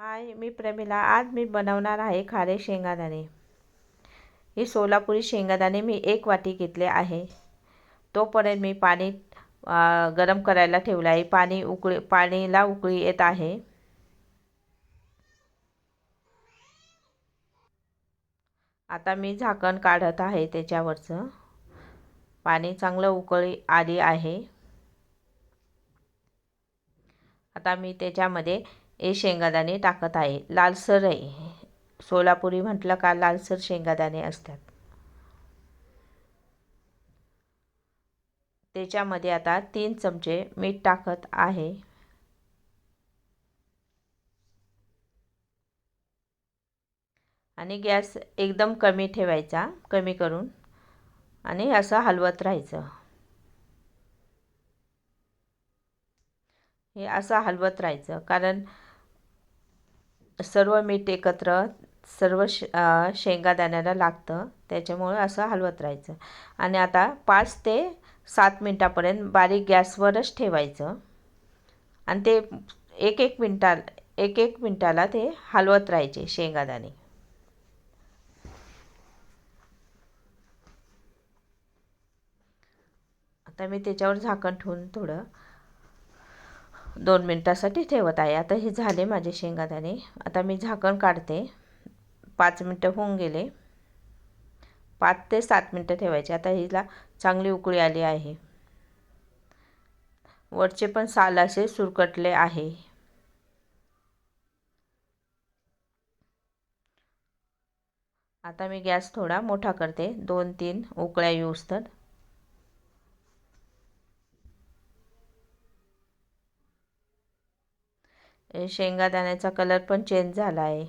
हाय मी प्रमिला. आज मी बनवणार आहे खारे शेंगादाणे. ही सोलापुरी शेंगादाणे मी एक वाटी घेतले आहे. तोपर्यंत मी पाणी गरम करायला ठेवलं आहे. पाणी उकळी पाणीला उकळी येत आहे. आता मी झाकण काढत आहे त्याच्यावरचं. पाणी चांगलं उकळी आली आहे. आता मी त्याच्यामध्ये हे शेंगादाणे टाकत आहे. लालसर आहे. सोलापुरी म्हटलं का लालसर शेंगादाणे असतात. त्याच्यामध्ये आता तीन चमचे मीठ टाकत आहे. आणि गॅस एकदम कमी ठेवायचा कमी करून. आणि असं हलवत राहायचं. हे असं हलवत राहायचं. कारण सर्व मीठ एकत्र सर्व श शेंगादाण्याला लागतं. त्याच्यामुळे असं हलवत राहायचं. आणि आता पाच ते सात मिनटापर्यंत बारीक गॅसवरच ठेवायचं. आणि ते एक एक मिनटा एक एक मिनटाला ते हलवत राहायचे शेंगादाणे आता मी त्याच्यावर झाकण ठेवून थोडं दोन मिनटासाठी ठेवत आहे. आता हे झाले माझे शेंगादाणे. आता मी झाकण काढते. पाच मिनटं होऊन गेले. पाच ते सात मिनटं ठेवायचे. आता हिला चांगली उकळी आली आहे. वरचे पण साल असे सुरकटले आहे. आता मी गॅस थोडा मोठा करते. दोन तीन उकळ्या येऊस तर शेंगादाण्याचा कलर पण चेंज झाला आहे.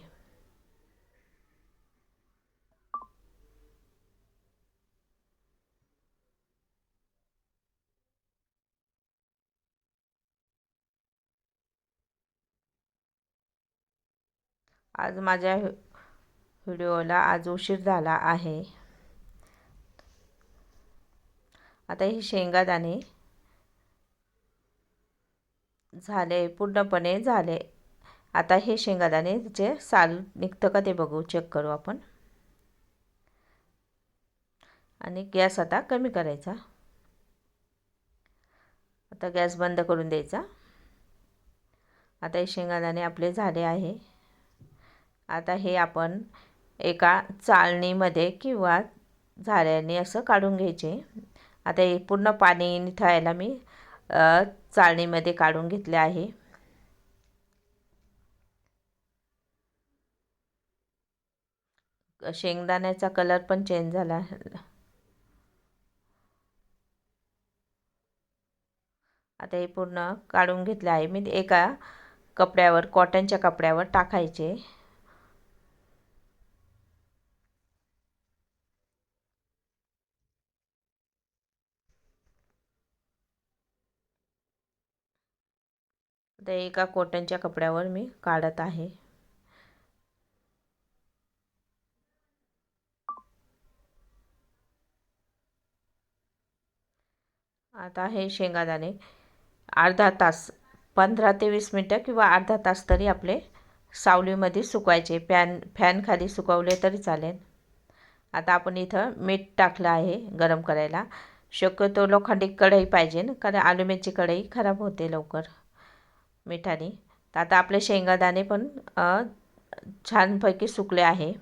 आज माझ्या व्हिडिओला आज उशीर झाला आहे. आता हे शेंगादाणे झाले पूर्णपणे झाले. आता हे शेंगादाणे जे साल निघतं का ते बघू चेक करू आपण. आणि गॅस आता कमी करायचा. आता गॅस बंद करून द्यायचा. आता हे शेंगादाणे आपले झाले आहे. आता हे आपण एका चाळणीमध्ये किंवा झाऱ्याने असं काढून घ्यायचे. आता हे पूर्ण पाणी निथळायला मी चाळणीमध्ये काढून घेतले आहे. शेंगदाण्याचा कलर पण चेंज झाला. आता हे पूर्ण काढून घेतले आहे. मी एका कपड्यावर कॉटनच्या कपड्यावर टाकायचे. ते एका कॉटनच्या कपड्यावर मी काढत आहे. आता हे शेंगादाणे अर्धा तास पंधरा ते वीस मिनटं किंवा अर्धा तास तरी आपले सावलीमध्ये सुकवायचे. फॅन फॅनखाली सुकवले तरी चालेल. आता आपण इथं मीठ टाकलं आहे गरम करायला. शक्यतो लोखंडी कढई पाहिजे कारण आलुमिनची कढई खराब होते लवकर. मिठाने. तर आता आपले शेंगादाणे पण छानपैकी सुकले आहे.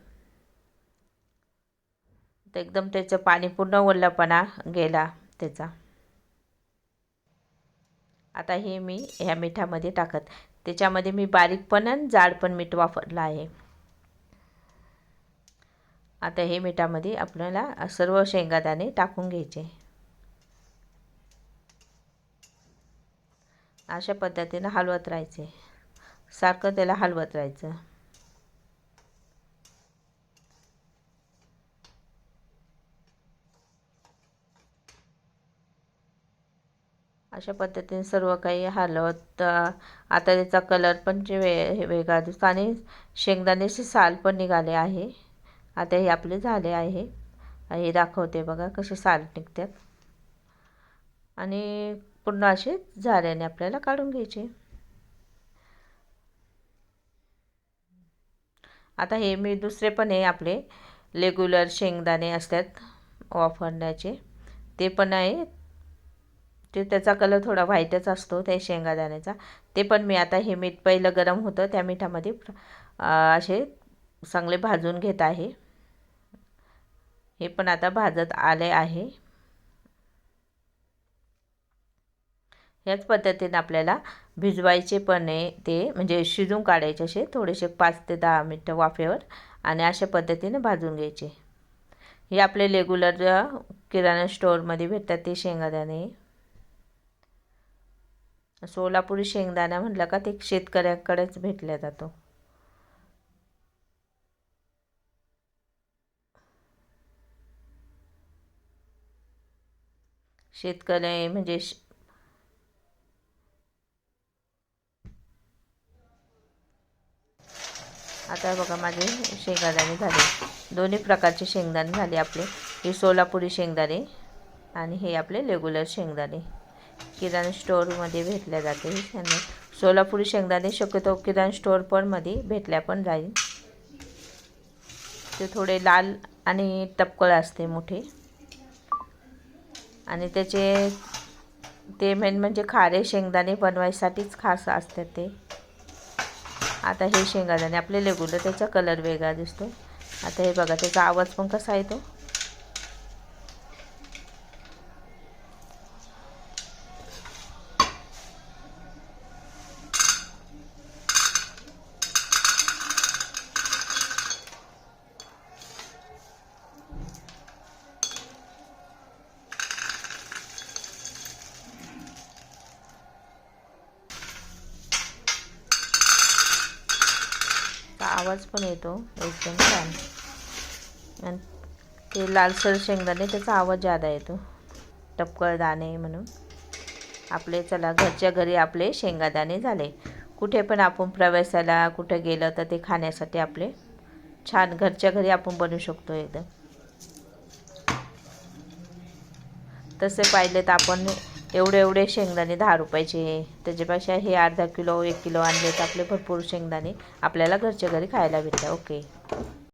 तर एकदम त्याचं पाणी पूर्ण ओलपणा गेला त्याचा. आता हे मी ह्या मिठामध्ये टाकत त्याच्यामध्ये मी बारीक पण आणि जाड पण मीठ वापरलं आहे. आता हे मिठामध्ये आपल्याला सर्व शेंगादाणे टाकून घ्यायचे. अशा पद्धतीनं हलवत राहायचे. सारखं त्याला हलवत राहायचं. अशा पद्धतीने सर्व काही हलवत आता त्याचा कलर पण जे वे वेगळा दिसतो आणि शेंगदाण्याचे साल पण निघाले आहे. आता हे आपले झाले आहे. हे दाखवते बघा कसे साल निघतात. आणि पूर्ण असे झाऱ्याने आपल्याला काढून घ्यायचे. आता हे मी दुसरे पण आहे आपले रेग्युलर शेंगदाणे असतात वापरण्याचे ते पण आहे. ते त्याचा कलर थोडा व्हाईटच असतो त्या शेंगादाण्याचा. ते पण मी आता हे मीठ पहिलं गरम होतं त्या मिठामध्ये असे चांगले भाजून घेत आहे. हे पण आता भाजत आले आहे. ह्याच पद्धतीने आपल्याला भिजवायचे पण आहे ते म्हणजे शिजून काढायचे असे थोडेसे पाच ते दहा मिनटं वाफेवर आणि अशा पद्धतीने भाजून घ्यायचे. हे आपले रेग्युलर किराणा स्टोअरमध्ये भेटतात ते शेंगादाणे. सोलापुरी शेंगदाणा म्हटलं का ते शेतकऱ्याकडेच भेटला जातो. शेतकरी म्हणजे आता बघा माझे शेंगादाणे झाले. दोन्ही प्रकारचे शेंगदाणे झाले आपले. हे सोलापुरी शेंगदाणे आणि हे आपले रेग्युलर शेंगदाणे. किराणा स्टोअरमध्ये भेटल्या जाते. सोलापुरी शेंगदाणे शक्यतो किराणा स्टोअर पणमध्ये भेटल्या पण जाईल. ते थोडे लाल आणि टपकळ असते मोठे. आणि त्याचे ते मेन म्हणजे खारे शेंगदाणे बनवायसाठीच खास असतात ते. आता हे शेंगादाणे आपले लेगुलं त्याचा कलर वेगळा दिसतो आता हे बघा त्याचा आवाज पण कसा येतो? आवाज पण येतो. एकदम छान. आणि ते लालसर शेंगदाणे त्याचा आवाज जादा येतो. टपकळ दाणे म्हणून. आपले चला घरच्या घरी आपले शेंगादाणे झाले. कुठे पण आपण प्रवासाला कुठे गेलं तर ते खाण्यासाठी आपले छान घरच्या घरी आपण बनवू शकतो एकदम. तसे पाहिले तर आपण एवढे एवढे शेंगदाणे दहा रुपयाचे त्याच्यापेक्षा हे अर्धा किलो एक किलो आणले तर आपले भरपूर शेंगदाणे आपल्याला घरच्या घरी खायला भेटतात. ओके.